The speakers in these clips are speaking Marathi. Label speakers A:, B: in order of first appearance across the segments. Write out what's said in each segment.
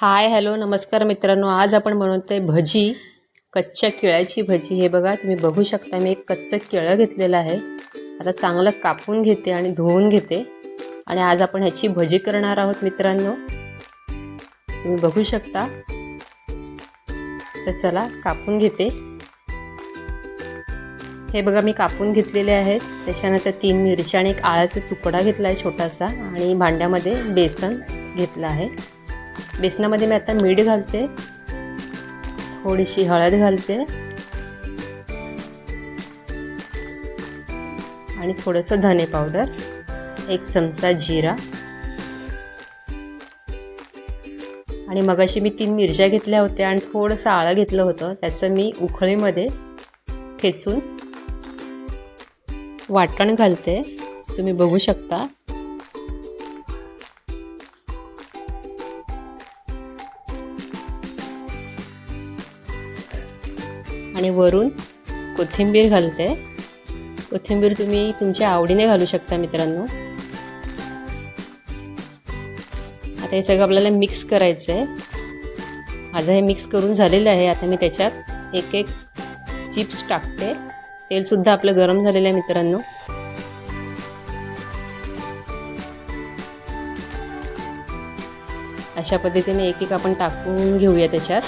A: हाय हॅलो नमस्कार मित्रांनो. आज आपण बनवतो आहे भजी कच्च्या केळ्याची भजी. हे बघा तुम्ही बघू शकता मी एक कच्चं केळं घेतलेलं आहे. आता चांगलं कापून घेते आणि धुवून घेते. आणि आज आपण ह्याची भजी करणार आहोत मित्रांनो. तुम्ही बघू शकता. तर चला कापून घेते. हे बघा मी कापून घेतलेले आहेत. त्याच्यानंतर तीन मिरच्या आणि एक आळाचा तुकडा घेतला आहे छोटासा. आणि भांड्यामध्ये बेसन घेतलं आहे. बेसनामध्ये मी आता मीठ घालते. थोडीशी हळद घालते. आणि थोडंसं धने पावडर एक चमचा जिरा. आणि मगाशी मी तीन मिरच्या घेतल्या होत्या आणि थोडंसं आळं घेतलं होतं. त्याचं मी उखळीमध्ये ठेचून वाटण घालते. तुम्ही बघू शकता. आणि वरून कोथिंबीर घालते. कोथिंबीर तुम्ही तुमच्या आवडीने घालू शकता मित्रांनो. आता हे सगळं आपल्याला मिक्स करायचं आहे माझं हे मिक्स करून झालेलं आहे. आता मी त्याच्यात एक एक चिप्स टाकते. तेलसुद्धा आपलं गरम झालेलं आहे मित्रांनो. अशा पद्धतीने एक एक आपण टाकून घेऊया त्याच्यात.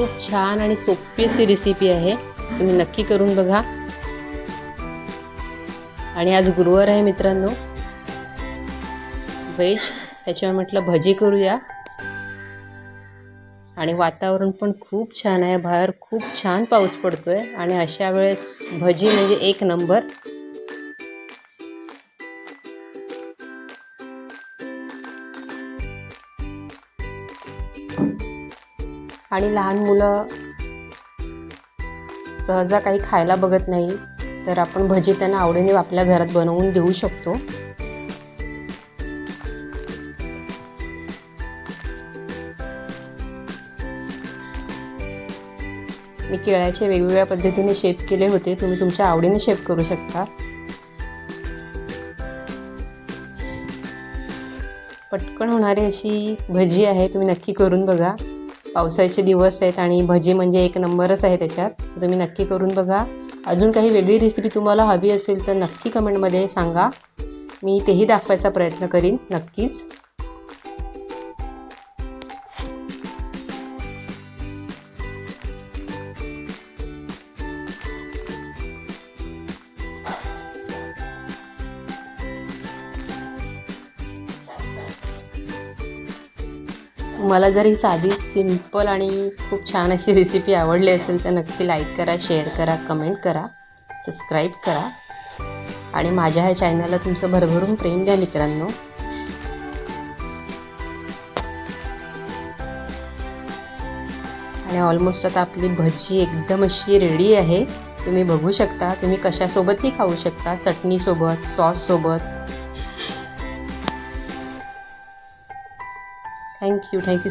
A: खूप छान आणि सोपी अशी रेसिपी आहे. तुम्ही नक्की करून बघा. आणि आज गुरुवार आहे मित्रांनो. व्हेज त्याच्यावर म्हटलं भजी करूया. आणि वातावरण पण खूप छान आहे. बाहेर खूप छान पाऊस पडतोय. आणि अशा वेळेस भजी म्हणजे एक नंबर. आणि लहान मुलं सहजा काही खायला बघत नाही तर आपण भजी त्यांना आवडीने आपल्या घरात बनवून देऊ शकतो. मी केळ्याचे वेगवेगळ्या पद्धतीने शेप केले होते. तुम्ही तुमच्या आवडीने शेप करू शकता. पटकन होणारी अशी भजी आहे तुम्ही नक्की करून बघा. पावसाचे दिवस आहेत आणि भजी म्हणजे एक नंबरच आहे त्याच्यात. तुम्ही नक्की करून बघा. अजून काही वेगळी रेसिपी तुम्हाला हवी असेल तर नक्की कमेंटमध्ये सांगा. मी तेही दाखवायचा प्रयत्न करीन नक्कीच. तुम्हाला जर ही साधी सिंपल आणि खूप छान अशी रेसिपी आवडली असेल तर नक्की लाईक करा शेअर करा कमेंट करा सबस्क्राईब करा. आणि माझ्या ह्या चॅनलला तुमचं भरभरून प्रेम द्या मित्रांनो. आणि ऑलमोस्ट आता आपली भजी एकदम अशी रेडी आहे. तुम्ही बघू शकता तुम्ही कशासोबतही खाऊ शकता चटणीसोबत सॉससोबत থ্যাংক ইউ থ্যাংক ইউ